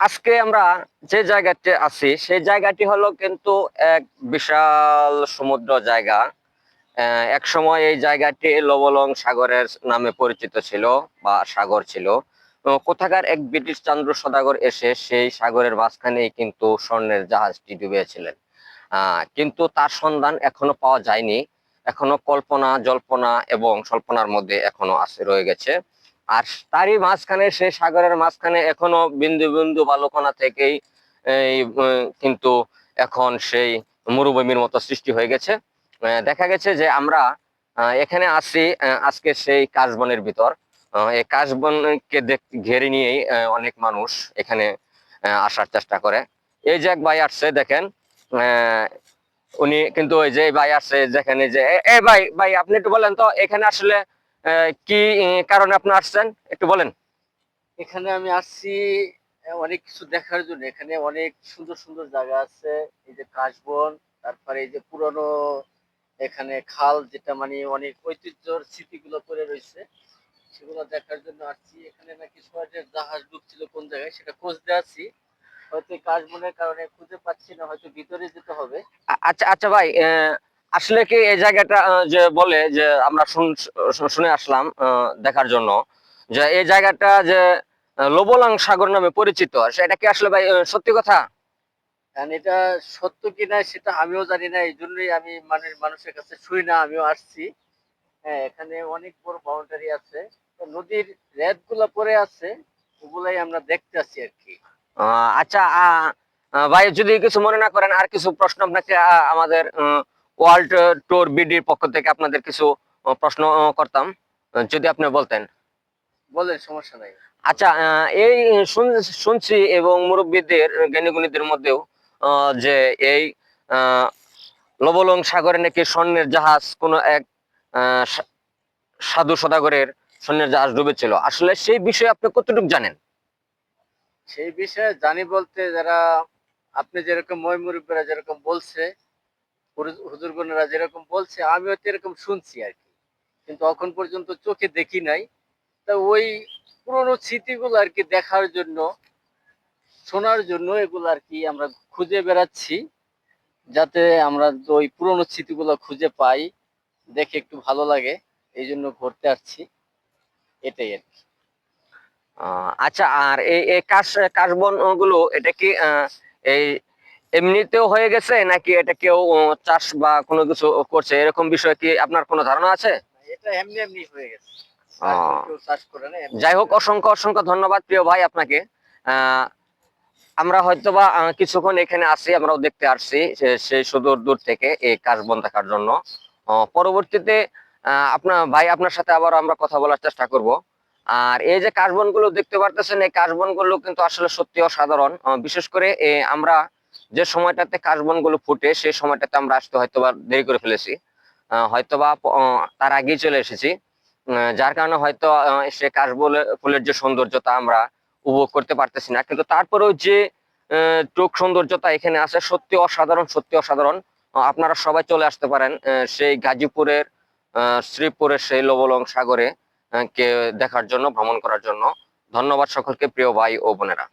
আজকে আমরা যে জায়গাতে আছি, সেই জায়গাটি হলো কিন্তু এক বিশাল সমুদ্র জায়গা। এক সময় এই জায়গাটি লবলং সাগরের নামে পরিচিত ছিল বা সাগর ছিল। কোথাকার এক ব্রিটিশ চন্দ্র সদাগর এসে সেই সাগরের মাঝখানেই কিন্তু স্বর্ণের জাহাজটি ডুবিয়েছিলেন। কিন্তু তার সন্ধান এখনও পাওয়া যায়নি। এখনও কল্পনা, জল্পনা এবং স্বল্পনার মধ্যে এখনও আছে, রয়ে গেছে। আর তারই মাঝখানে সেই সাগরের মাঝখানে এখনও বিন্দু বিন্দু বালুকণা থেকেই কিন্তু এখন সেই মরুভূমির মতো সৃষ্টি হয়ে গেছে। দেখা গেছে যে আমরা এখানে আসি আজকে সেই কাশবনের ভিতর। এই কাশবনকে ঘেরে নিয়েই অনেক মানুষ এখানে আসার চেষ্টা করে। এই যে এক ভাই আসছে, দেখেন উনি কিন্তু ওই যে ভাই আসছে, যেখানে যে এ- ভাই ভাই, আপনি একটু বলেন তো, এখানে আসলে কি কারণে আপনি আসছেন? একটু বলেন। এখানে আমি আসছি অনেক কিছু দেখার জন্য। এখানে অনেক সুন্দর সুন্দর জায়গা আছে। এই যে কাশবন তারপরে এই যে পুরনো এখানে খাল যেটা মানে অনেক ঐতিহ্যর স্মৃতিগুলো পড়ে রয়েছে। সেগুলো দেখার জন্য আসছি। এখানে নাকি সোয়াজের জাহাজ ডুবছিল কোন জায়গায় সেটা খুঁজতে আছি হয়তো কাশবনের কারণে খুঁজে পাচ্ছি না হয়তো ভিতরে যেতে হবে। আচ্ছা আচ্ছা ভাই আহ, আসলে কি এই জায়গাটা যে বলে যে আমরা শুন- আসলাম দেখার জন্য যে এই জায়গাটা যে লোবলাং সাগর নামে পরিচিত সেটা কি আসলে ভাই সত্যি কথা? এটা সত্য কিনা সেটা আমিও জানি না এই জন্যই আমি মানে মানুষের কাছে শুই না আমিও আসছি। হ্যাঁ এখানে অনেক বড় বাউন্ডারি আছে। নদীর রেতগুলা পরে আছে ওগুলাই আমরা দেখতে আছি আর কি। আচ্ছা ভাই যদি কিছু মনে না করেন আর কিছু প্রশ্ন আপনাকে আমাদের ওয়ার্ল্ড ট্যুর বিডির পক্ষ থেকে আপনাদের কিছু প্রশ্ন করতাম। যদি আপনি বলতেন। বলেন সমস্যা নাই। আচ্ছা এই শুন- শুনছি এবং মুরব্বীদের জ্ঞানীগুণীদের মধ্যেও যে এই লবলং সাগরে নাকি স্বর্ণের জাহাজ কোনো এক সাধু সদাগরের স্বর্ণের জাহাজ ডুবেছিল। আসলে সেই বিষয়ে আপনি কতটুকু জানেন? সেই বিষয়ে জানি বলতে যারা আপনি যেরকম মই মুরব্বীরা যেরকম বলছে হুজুরগণরা যেরকম বলছে, আমিও তো এরকম শুনছি আর কি। কিন্তু এখন পর্যন্ত চোখে দেখি নাই। তা ওই পুরনো স্মৃতিগুলো আর কি দেখার জন্য, শোনার জন্য এগুলো আর কি আমরা খুঁজে বেড়াচ্ছি, যাতে আমরা ওই পুরনো স্মৃতিগুলো খুঁজে পাই, দেখে একটু ভালো লাগে, এই জন্য ঘুরতে আসছি। এটাই আর কি। আচ্ছা আর এই কাশ কাশবনগুলো এটা কি এই এমনিতেও হয়ে গেছে নাকি এটা কেউ চাষ বা কোনো কিছু করছে? এরকম বিষয়ে কি আপনার কোনো ধারণা আছে? এটা এমনি এমনি হয়ে গেছে। যাই হোক অসংখ্য অসংখ্য ধন্যবাদ প্রিয় ভাই আপনাকে। আমরা হয়তো বা কিছুক্ষণ এখানে আসি আমরাও দেখতে আসছি সেই সুদূর দূর থেকে এই কাশবন দেখার জন্য। আহ, পরবর্তীতে আহ, আপনার ভাই আপনার সাথে আবার আমরা কথা বলার চেষ্টা করব। আর এই যে কাশবনগুলো দেখতে পারতেছেন এই কাশবনগুলো কিন্তু আসলে সত্যি অসাধারণ। বিশেষ করে আমরা যে সময়টাতে কাশবনগুলো ফুটে সেই সময়টাতে আমরা আসতে হয়তোবা দেরি করে ফেলেছি। প- আহ, তার আগেই চলে এসেছি। যার কারণে হয়তো সে কাশবলে ফুলের যে সৌন্দর্যতা আমরা উপভোগ করতে পারতেছি না। কিন্তু তারপরেও যে টুক সৌন্দর্যতা এখানে আছে সত্যি অসাধারণ সত্যি অসাধারণ। আপনারা সবাই চলে আসতে পারেন সেই গাজীপুরের শ্রীপুরের সেই লবলং সাগরে কে দেখার জন্য ভ্রমণ করার জন্য। ধন্যবাদ সকলকে প্রিয় ভাই ও বোনেরা।